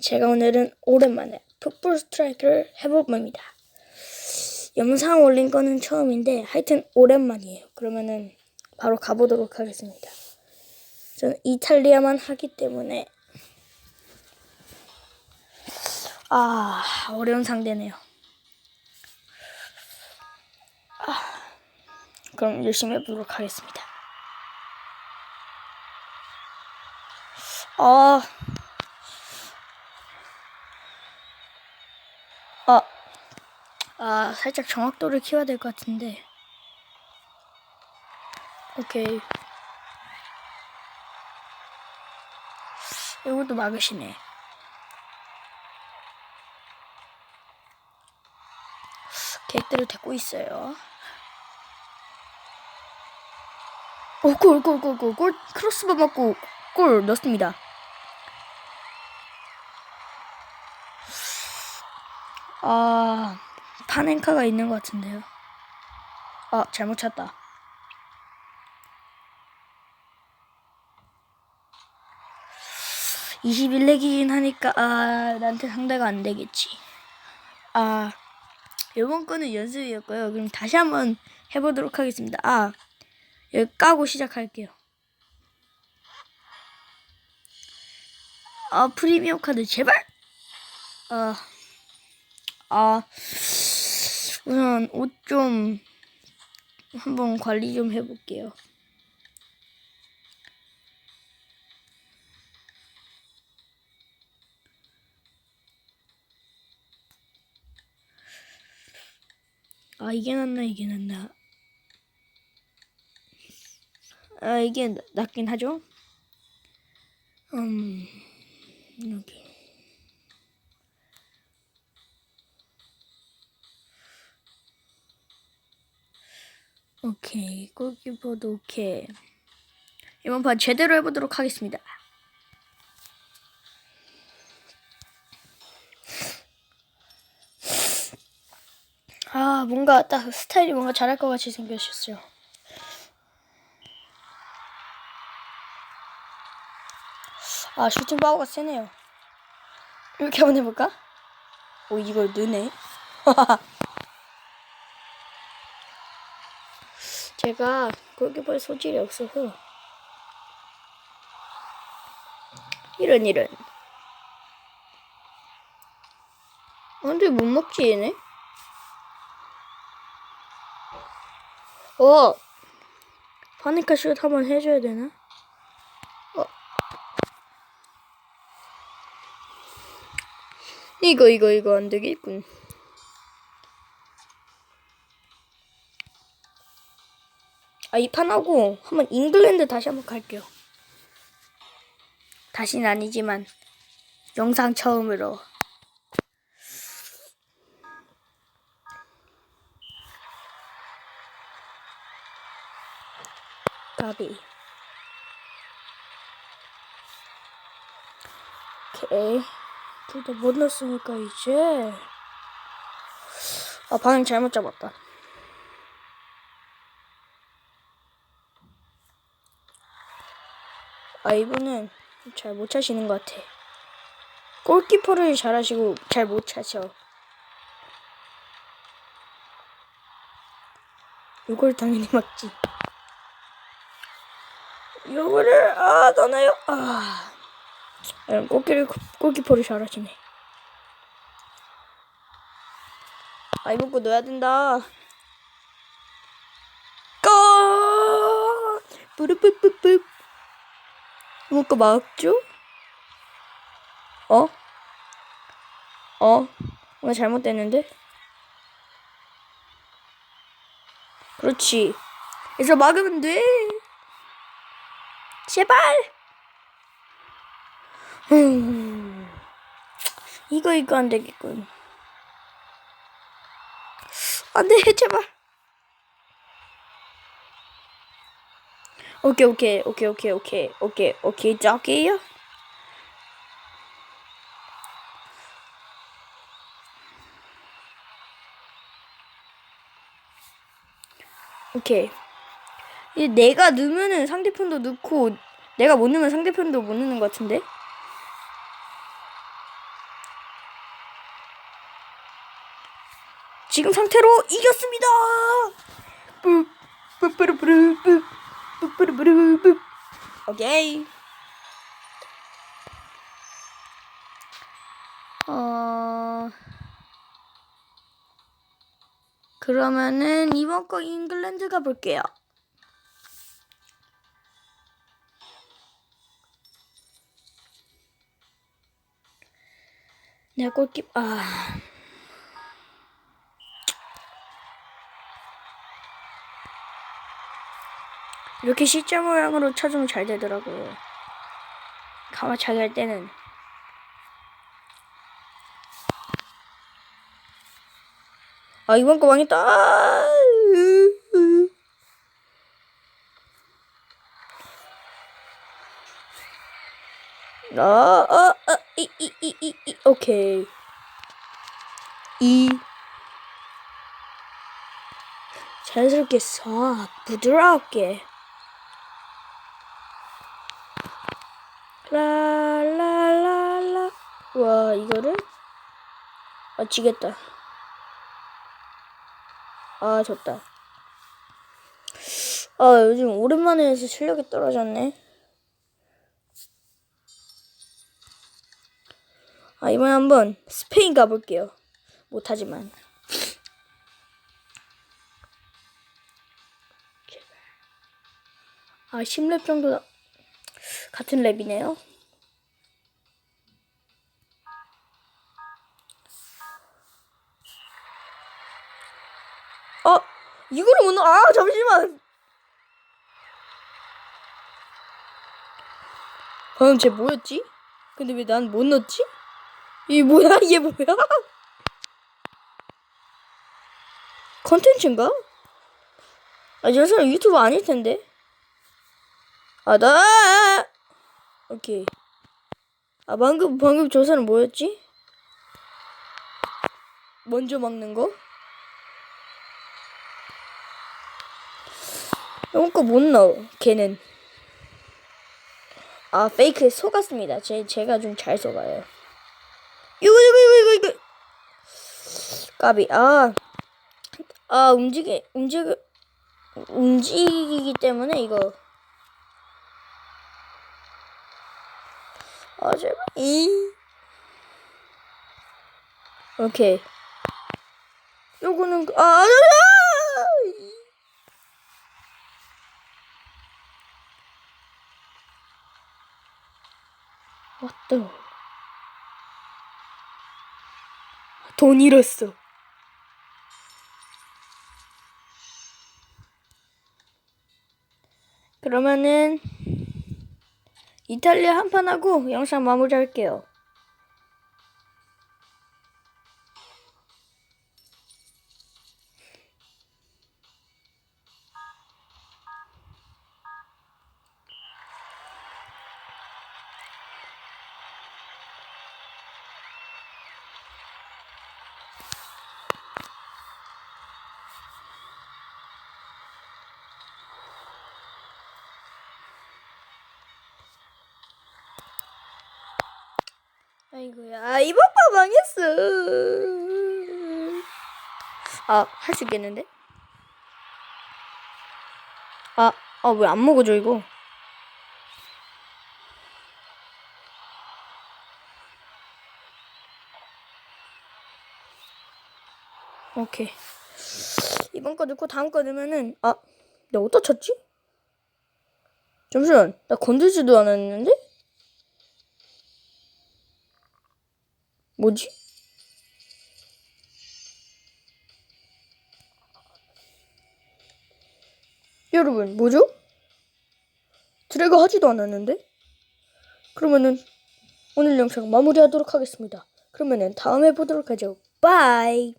제가 오늘은 오랜만에 풋볼 스트라이크를 해볼 겁니다. 영상 올린 거는 처음인데 하여튼 오랜만이에요. 그러면은 바로 가보도록 하겠습니다. 저는 이탈리아만 하기 때문에 아 어려운 상대네요. 아, 그럼 열심히 해보도록 하겠습니다. 아, 아, 아, 살짝 정확도를 키워야 될 것 같은데. 오케이. 이것도 막으시네. 계획대로 되고 있어요. 오, 골, 골, 골, 골, 골, 크로스바 맞고 골 넣습니다. 아, 파넨카가 있는 것 같은데요. 아, 잘못 찼다. (21렉이긴) 하니까 아 나한테 상대가 안 되겠지. 아 이번 거는 연습이었고요. 그럼 다시 한번 해보도록 하겠습니다. 아 여기 까고 시작할게요. 아 프리미엄 카드 제발? 아 아, 우선 옷 좀 한번 관리 좀 해볼게요. 아, 이게 낫나, 이게 낫나. 아, 이게 나- 낫긴 하죠? 음, 여기. 오케이. 골키퍼도 오케이. 이번 판 제대로 해보도록 하겠습니다. 아 뭔가 딱 스타일이 뭔가 잘할 것 같이 생겼었어요. 아 슈팅 파워가 세네요. 이렇게 한번 해볼까? 오 이걸 넣네 제가 골키퍼에 소질이 없어서. 이런 이런. 아, 근데 못 먹지 얘네? 어! 파니카 슛 한번 해줘야 되나? 어. 이거 이거 이거 안 되겠군 아, 이 판하고 한번 잉글랜드 다시 한번 갈게요. 다시는 아니지만 영상 처음으로. 까비. 오케이. 둘 다 못 넣었으니까 이제. 아, 방향 잘못 잡았다. 아 이분은 잘 못 차시는 것 같아. 골키퍼를 잘하시고 잘 못 차셔. 이걸 당연히 막지. 요거를 아 넣나요? 아 이런 골키를 골키퍼를 잘하시네. 아 이번 거 넣어야 된다. 골! 뿌르뿌뿌뿌. 거 막죠? 어? 어? 뭔가 잘못됐는데? 그렇지. 그래서 막으면 돼. 제발. 음. 이거 이거 안 되겠군. 안 돼, 제발. 오케이 오케이 오케이 오케이 오케이 오케이 오케이 저기요. 오케이. 이 내가 넣으면은 상대편도 넣고 내가 못 넣으면 상대편도 못 넣는 것 같은데? 지금 상태로 이겼습니다! 뿌뿌뿌뿌뿌뿌. 뿌뿌르뿌르 뿌 오케이. 어 그러면은 이번 거 잉글랜드 가볼게요. 내가 골키 아 이렇게 C자 모양으로 쳐주면 잘 되더라고요. 가만 자기 할 때는 아 이번 거 망했다. 아. 아, 아, 아, 이, 이, 이, 이, 이, 오케이. 이. 자연스럽게 싹, 부드럽게. 라라라라. 와, 이거를? 아, 지겠다. 아, 졌다. 아, 요즘 오랜만에 해서 실력이 떨어졌네. 아, 이번에 한번 스페인 가볼게요. 못하지만. 아, 10렙 정도, 나- 같은 랩이네요. 어, 이거를 못 넣어. 아, 잠시만. 방금 쟤 뭐였지? 근데 왜 난 못 넣었지? 이게 뭐야? 이게 뭐야? 컨텐츠인가? 아, 저 사람 유튜브 아닐 텐데. 아, 나! 오케이. 아, 방금, 방금 저 사람 뭐였지? 먼저 막는 거? 이런 거못 넣어, 걔는. 아, 페이크에 속았습니다. 제, 제가 좀 잘 속아요. 이거, 이거, 이거, 이거, 이거. 까비, 아. 아, 움직이, 움직이, 움직이기 때문에 이거. 아, 제발. 이. 오케이. 요거는, 아, 아, 아, 아! 왔다. 돈 잃었어. 그러면은 이탈리아 한판 하고 영상 마무리할게요. 아이고야, 아, 이번 판 망했어. 아, 할 수 있겠는데? 아, 아, 왜 안 먹어져, 이거? 오케이. 이번 거 넣고 다음 거 넣으면은, 아, 내가 어디다 쳤지? 잠시만, 나 건들지도 않았는데? 뭐지? 여러분, 뭐죠? 드래그 하지도 않았는데? 그러면은 오늘 영상 마무리하도록 하겠습니다. 그러면은 다음에 보도록 하죠. 바이!